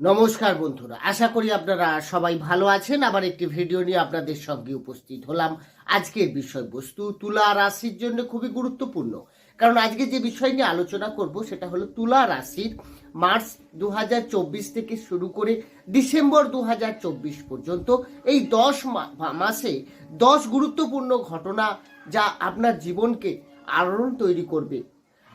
নমস্কার বন্ধুরা, আশা করি আপনারা সবাই ভালো আছেন। আবার একটি ভিডিও নিয়ে আপনাদের সঙ্গে উপস্থিত হলাম। আজকের বিষয়বস্তু তুলা রাশির জন্য খুবই গুরুত্বপূর্ণ। কারণ আজকে যে বিষয় নিয়ে আলোচনা করব, সেটা হলো তুলা রাশির মার্চ দু হাজার চব্বিশ থেকে শুরু করে ডিসেম্বর দু হাজার চব্বিশ পর্যন্ত। এই দশ মাসে দশ গুরুত্বপূর্ণ ঘটনা যা আপনার জীবনকে আলোড়ন তৈরি করবে।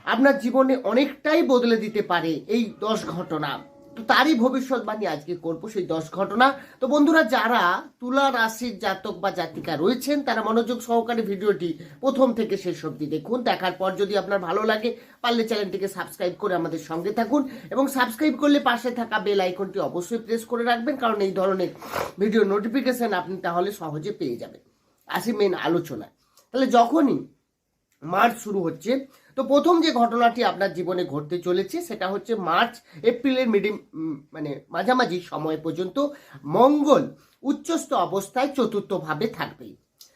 আপনার জীবনে অনেকটাই বদলে দিতে পারে এই দশ ঘটনা। তো তারই ভবিষ্যৎবাণী আজকে করব সেই দশ ঘটনা। তো বন্ধুরা, যারা তুলা রাশির জাতক বা জাতিকা রয়েছেন, তারা মনোযোগ সহকারে ভিডিওটি প্রথম থেকে শেষ অবধি দেখুন। দেখার পর যদি আপনার ভালো লাগে, পারলে চ্যানেলটিকে সাবস্ক্রাইব করে আমাদের সঙ্গে থাকুন এবং সাবস্ক্রাইব করলে পাশে থাকা বেল আইকনটি অবশ্যই প্রেস করে রাখবেন, কারণ এই ধরনের ভিডিও নোটিফিকেশন আপনি তাহলে সহজে পেয়ে যাবেন। আসি মেন আলোচনায়। তাহলে যখনই মার্চ শুরু হচ্ছে তো প্রথম যে ঘটনাটি আপনার জীবনে ঘটতে চলেছে, সেটা হচ্ছে মার্চ, এপ্রিলের মিডিম মানে মাঝামাঝি সময় পর্যন্ত মঙ্গল উচ্চস্থ অবস্থায় চতুর্থভাবে থাকবে।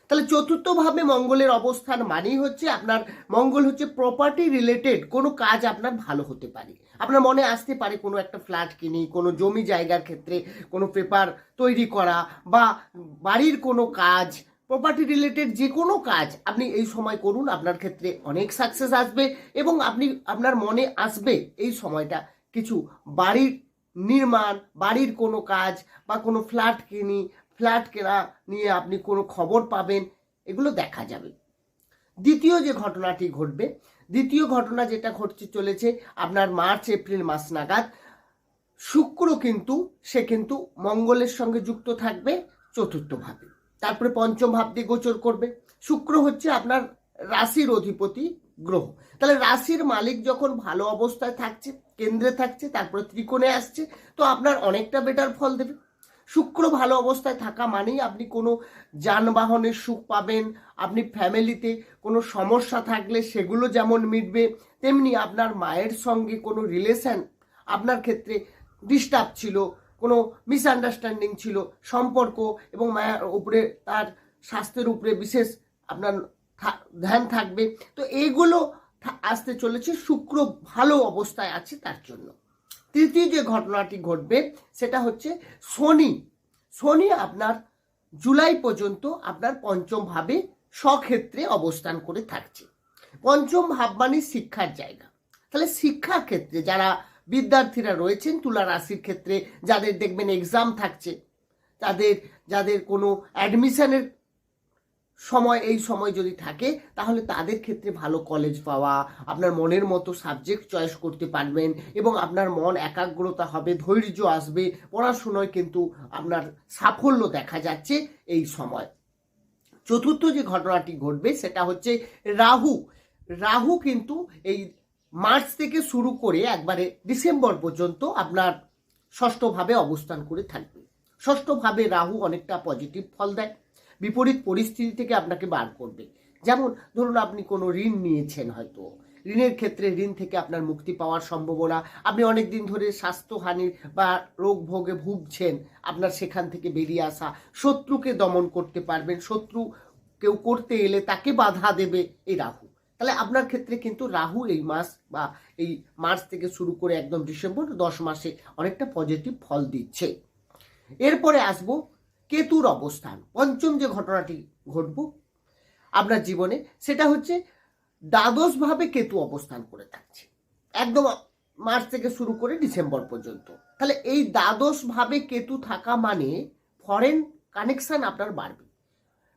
তাহলে চতুর্থভাবে মঙ্গলের অবস্থান মানেই হচ্ছে আপনার, মঙ্গল হচ্ছে প্রপার্টি রিলেটেড কোনো কাজ আপনার ভালো হতে পারে। আপনার মনে আসতে পারে কোনো একটা ফ্ল্যাট কিনি, কোনো জমি জায়গার ক্ষেত্রে কোনো পেপার তৈরি করা বা বাড়ির কোনো কাজ প্রপার্টি রিলেটেড যে কোনো কাজ আপনি এই সময় করুন, আপনার ক্ষেত্রে অনেক সাকসেস আসবে এবং আপনি, আপনার মনে আসবে এই সময়টা কিছু বাড়ির নির্মাণ, বাড়ির কোনো কাজ বা কোনো ফ্ল্যাট কিনি ফ্ল্যাট কেনা নিয়ে আপনি কোনো খবর পাবেন, এগুলো দেখা যাবে। দ্বিতীয় যে ঘটনাটি ঘটবে, দ্বিতীয় ঘটনা যেটা ঘটছে চলেছে, আপনার মার্চ, এপ্রিল মাস নাগাদ, শুক্র কিন্তু, সে কিন্তু মঙ্গলের সঙ্গে যুক্ত থাকবে চতুর্থভাবে তারপরে পঞ্চম ভাব দিয়ে গোচর করবে। শুক্র হচ্ছে আপনার রাশির অধিপতি গ্রহ। তাহলে রাশির মালিক যখন ভালো অবস্থায় থাকছে, কেন্দ্রে থাকছে, তারপরে ত্রিকোণে আসছে, তো আপনার অনেকটা বেটার ফল দেবে। শুক্র ভালো অবস্থায় থাকা মানেই আপনি কোনো যানবাহনের সুখ পাবেন, আপনি ফ্যামিলিতে কোনো সমস্যা থাকলে সেগুলো যেমন মিটবে, তেমনি আপনার মায়ের সঙ্গে কোনো রিলেশন আপনার ক্ষেত্রে ডিস্টার্ব ছিল কোনো মিসআন্ডারস্ট্যান্ডিং ছিল, সম্পর্ক এবং মায়ের উপরে, তার স্বাস্থ্যের উপরে বিশেষ আপনার ধ্যান থাকবে। তো এইগুলো আসতে চলেছে, শুক্র ভালো অবস্থায় আছে তার জন্য। তৃতীয় যে ঘটনাটি ঘটবে, সেটা হচ্ছে শনি। শনি আপনার জুলাই পর্যন্ত আপনার পঞ্চম ভাবে স্বক্ষেত্রে অবস্থান করে থাকছে। পঞ্চম ভাব মানে শিক্ষার জায়গা। তাহলে শিক্ষার ক্ষেত্রে যারা বিদ্যার্থীরা রয়েছেন তুলা রাশির ক্ষেত্রে, যাদের দেখবেন এক্সাম থাকছে। তাদের যাদের কোনো অ্যাডমিশনের সময়, এই সময় যদি থাকে, তাহলে তাদের ক্ষেত্রে ভালো কলেজ পাওয়া, আপনার মনের মতো সাবজেক্ট চয়েস করতে পারবেন এবং আপনার মন একাগ্রতা হবে, ধৈর্য আসবে, পড়াশুনোয় কিন্তু আপনার সাফল্য দেখা যাচ্ছে এই সময়। চতুর্থ যে ঘটনাটি ঘটবে, সেটা হচ্ছে রাহু। রাহু কিন্তু এই মার্চ থেকে শুরু করে একবারে ডিসেম্বর পর্যন্ত আপনার ষষ্ঠভাবে অবস্থান করে থাকবে। ষষ্ঠভাবে রাহু অনেকটা পজিটিভ ফল দেয়, বিপরীত পরিস্থিতি থেকে আপনাকে বার করবে। যেমন ধরুন আপনি কোনো ঋণ নিয়েছেন হয়তো। ঋণের ক্ষেত্রে ঋণ থেকে আপনার মুক্তি পাওয়ার সম্ভাবনা, আপনি অনেক দিন ধরে স্বাস্থ্যহানির বা রোগ ভোগে ভুগছেন, আপনার সেখান থেকে বেরিয়ে আসা, শত্রুকে দমন করতে পারবেন, শত্রু কেউ করতে এলে তাকে বাধা দেবে এই রাহু। তাহলে আপনার ক্ষেত্রে কিন্তু রাহু এই মাস বা এই মার্চ থেকে শুরু করে একদম ডিসেম্বর দশ মাসে অনেকটা পজিটিভ ফল দিচ্ছে। এরপরে আসব কেতুর অবস্থান। পঞ্চম যে ঘটনাটি ঘটব আপনার জীবনে, সেটা হচ্ছে দ্বাদশভাবে কেতু অবস্থান করে থাকছে। একদম মার্চ থেকে শুরু করে ডিসেম্বর পর্যন্ত। তাহলে এই দ্বাদশভাবে কেতু থাকা মানে ফরেন কানেকশন আপনার বাড়বে।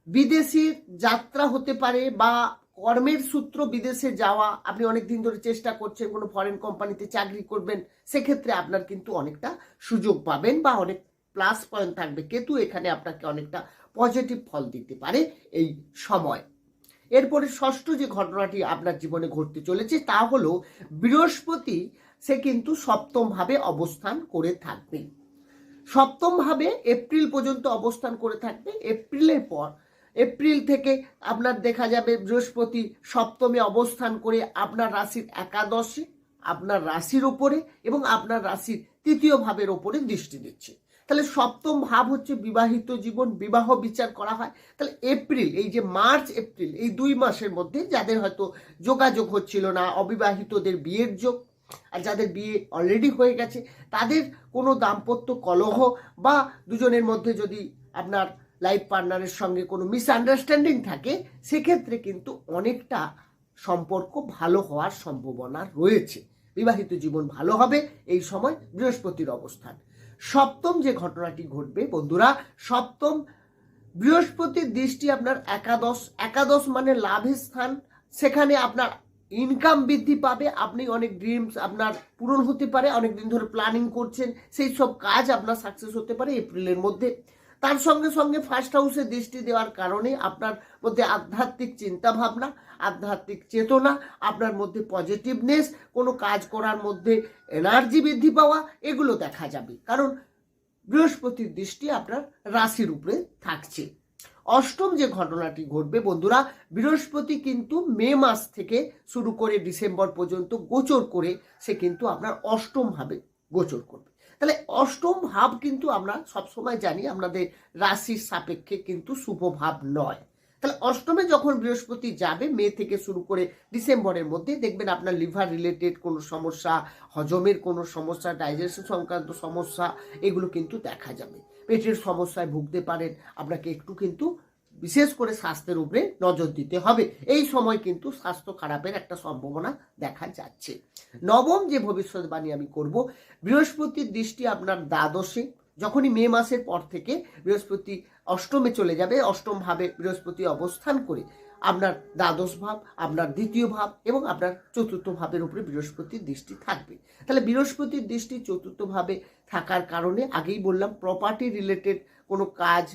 বিদেশির যাত্রা হতে পারে বা কর্মের সূত্র বিদেশে যাওয়া, আপনি অনেক দিন ধরে চেষ্টা করছেন কোনো ফরেন কোম্পানিতে চাকরি করবেন, সেক্ষেত্রে আপনার কিন্তু অনেকটা সুযোগ পাবেন বা অনেক প্লাস পয়েন্ট থাকবে। কেতু এখানে আপনাকে অনেকটা পজিটিভ ফল দিতে পারে এই সময়। এরপরে ষষ্ঠ যে ঘটনাটি আপনার জীবনে ঘটতে চলেছে, তা হলো বৃহস্পতি, সে কিন্তু সপ্তমভাবে অবস্থান করে থাকবে। সপ্তমভাবে এপ্রিল পর্যন্ত অবস্থান করে থাকবে। এপ্রিলের পর এপ্রিল থেকে আপনার দেখা যাবে বৃহস্পতি সপ্তমে অবস্থান করে আপনার রাশির একাদশে, আপনার রাশির ওপরে এবং আপনার রাশির তৃতীয় ভাবের ওপরে দৃষ্টি দিচ্ছে। তাহলে সপ্তম ভাব হচ্ছে বিবাহিত জীবন, বিবাহ বিচার করা হয়। তাহলে এপ্রিল, এই যে মার্চ, এপ্রিল, এই দুই মাসের মধ্যে যাদের হয়তো যোগাযোগ হচ্ছিল না, অবিবাহিতদের বিয়ের যোগ, আর যাদের বিয়ে অলরেডি হয়ে গেছে, তাদের কোনো দাম্পত্য কলহ বা দুজনের মধ্যে যদি আপনার লাইফ পার্টনারের সঙ্গে কোনো মিসআন্ডারস্ট্যান্ডিং থাকে, সেক্ষেত্রে কিন্তু অনেকটা সম্পর্ক ভালো হওয়ার সম্ভাবনা রয়েছে। বিবাহিত জীবন ভালো হবে এই সময় বৃহস্পতির অবস্থান। সপ্তম যে ঘটনাটি ঘটবে বন্ধুরা, সপ্তম বৃহস্পতির দৃষ্টি আপনার একাদশ। একাদশ মানে লাভের স্থান। সেখানে আপনার ইনকাম বৃদ্ধি পাবে। আপনি অনেক ড্রিমস আপনার পূরণ হতে পারে। অনেক দিন ধরে প্ল্যানিং করছেন। সেই সব কাজ আপনার সাকসেস হতে পারে এপ্রিলের মধ্যে। তার সঙ্গে সঙ্গে ফার্স্ট হাউসে দৃষ্টি দেওয়ার কারণে আপনার মধ্যে আধ্যাত্মিক চিন্তা ভাবনা আধ্যাত্মিক চেতনা, আপনার মধ্যে পজিটিভনেস কোনো কাজ করার মধ্যে এনার্জি বৃদ্ধি পাওয়া, এগুলো দেখা যাবে। কারণ বৃহস্পতির দৃষ্টি আপনার রাশির উপরে থাকছে। অষ্টম যে ঘটনাটি ঘটবে বন্ধুরা, বৃহস্পতি কিন্তু মে মাস থেকে শুরু করে ডিসেম্বর পর্যন্ত গোচর করে সে কিন্তু আপনার অষ্টমভাবে গোচর করবে। তাহলে অষ্টম ভাব কিন্তু আমরা সবসময় জানি আমাদের রাশির সাপেক্ষে কিন্তু শুভ ভাব নয়। তাহলে অষ্টমে যখন বৃহস্পতি যাবে, মে থেকে শুরু করে ডিসেম্বরের মধ্যে দেখবেন আপনার লিভার রিলেটেড কোনো সমস্যা, হজমের কোনো সমস্যা, ডাইজেশন সংক্রান্ত সমস্যা, এগুলো কিন্তু দেখা যাবে। পেটের সমস্যায় ভুগতে পারেন, আপনাকে একটু কিন্তু বিশেষ করে স্বাস্থ্যের উপরে নজর দিতে হবে। এই সময় কিন্তু স্বাস্থ্য খারাপের একটা সম্ভাবনা দেখা যাচ্ছে। নবম যে ভবিষ্যৎবাণী আমি করব, বৃহস্পতির দৃষ্টি আপনার দ্বাদশে। যখনই মে মাসের পর থেকে বৃহস্পতি অষ্টমে চলে যাবে, অষ্টম ভাবে বৃহস্পতি অবস্থান করে আপনার দ্বাদশ ভাব, আপনার দ্বিতীয় ভাব এবং আপনার চতুর্থ ভাবের উপরে বৃহস্পতির দৃষ্টি থাকবে। তাহলে বৃহস্পতির দৃষ্টি চতুর্থ ভাবে থাকার কারণে আগেই বললাম প্রপার্টি রিলেটেড কোনো কাজ,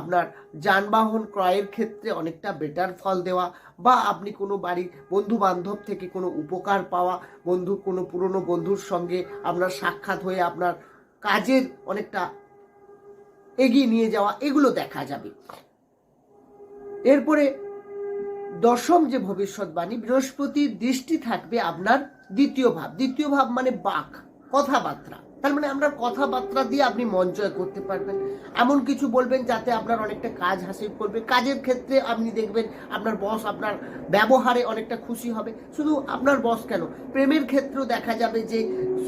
আপনার যানবাহন ক্রয়ের ক্ষেত্রে অনেকটা বেটার ফল দেওয়া বা আপনি কোনো বাড়ির বন্ধু বান্ধব থেকে কোনো উপকার পাওয়া, বন্ধু, কোনো পুরনো বন্ধুর সঙ্গে আপনার সাক্ষাৎ হয়ে আপনার কাজের অনেকটা এগিয়ে নিয়ে যাওয়া, এগুলো দেখা যাবে। এরপরে দশম যে ভবিষ্যৎবাণী, বৃহস্পতির দৃষ্টি থাকবে আপনার দ্বিতীয় ভাব। দ্বিতীয় ভাব মানে বাক, কথাবার্তা। তার মানে আপনার কথাবার্তা দিয়ে আপনি মন জয় করতে পারবেন। এমন কিছু বলবেন যাতে আপনার অনেকটা কাজ হাসিল করবে। কাজের ক্ষেত্রে আপনি দেখবেন আপনার বস আপনার ব্যবহারে অনেকটা খুশি হবে। শুধু আপনার বস কেন? প্রেমের ক্ষেত্রেও দেখা যাবে যে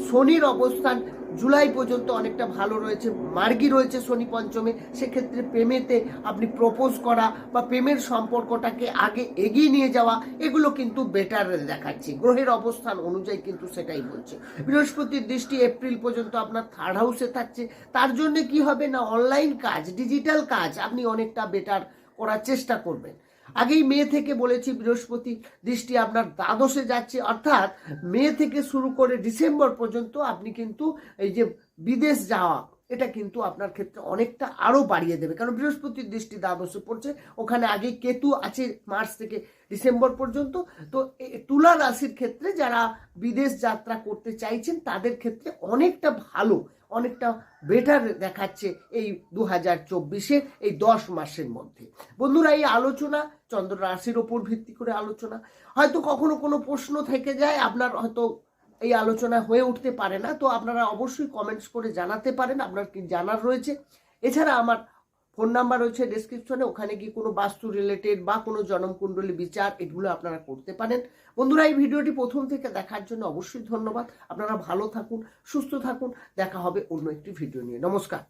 শনির অবস্থান জুলাই পর্যন্ত অনেকটা ভালো রয়েছে। মার্গি রয়েছে শনি পঞ্চমে। সেক্ষেত্রে প্রেমেতে আপনি প্রপোজ করা বা প্রেমের সম্পর্কটাকে আগে এগিয়ে নিয়ে যাওয়া, এগুলো কিন্তু বেটার দেখাচ্ছে। গ্রহের অবস্থান অনুযায়ী কিন্তু সেটাই বলছে। বৃহস্পতির দৃষ্টি এপ্রিল পর্যন্ত আপনার থার্ড হাউসে থাকছে। তার জন্য কি হবে না অনলাইন কাজ ডিজিটাল কাজ, আপনি অনেকটা বেটার করার চেষ্টা করবেন। আগেই মে থেকে বলেছি বৃহস্পতি দৃষ্টি আপনার দ্বাদশে যাচ্ছে, অর্থাৎ মে থেকে শুরু করে ডিসেম্বর পর্যন্ত আপনি কিন্তু এই যে বিদেশ যাওয়া, এটা কিন্তু আপনার ক্ষেত্রে অনেকটা আরও বাড়িয়ে দেবে। কারণ বৃহস্পতির দৃষ্টি দ্বাদশে পড়ছে, ওখানে আগে কেতু আছে মার্চ থেকে ডিসেম্বর পর্যন্ত। তো তুলা রাশির ক্ষেত্রে যারা বিদেশ যাত্রা করতে চাইছেন, তাদের ক্ষেত্রে অনেকটা ভালো। অনেকটা বেটার দেখাচ্ছে এই দু হাজার চব্বিশে, এই দশ মাসের মধ্যে। বন্ধুরা, এই আলোচনা, চন্দ্র রাশির ওপর ভিত্তি করে আলোচনা, হয়তো কখনো কোনো প্রশ্ন থেকে যায়, আপনার হয়তো এই আলোচনা হয়ে উঠতে পারে না, তো আপনারা অবশ্যই কমেন্টস করে জানাতে পারেন, আপনার কি জানার রয়েছে। এছাড়া আমার ফোন নাম্বার রয়েছে ডিসক্রিপশনে ওখানে গিয়ে কোনো বাস্তু রিলেটেড বা কোনো জনমকুণ্ডলী বিচার, এগুলো আপনারা করতে পারেন। বন্ধুরা, এই ভিডিওটি প্রথম থেকে দেখার জন্য অবশ্যই ধন্যবাদ। আপনারা ভালো থাকুন, সুস্থ থাকুন। দেখা হবে অন্য একটি ভিডিও নিয়ে। নমস্কার।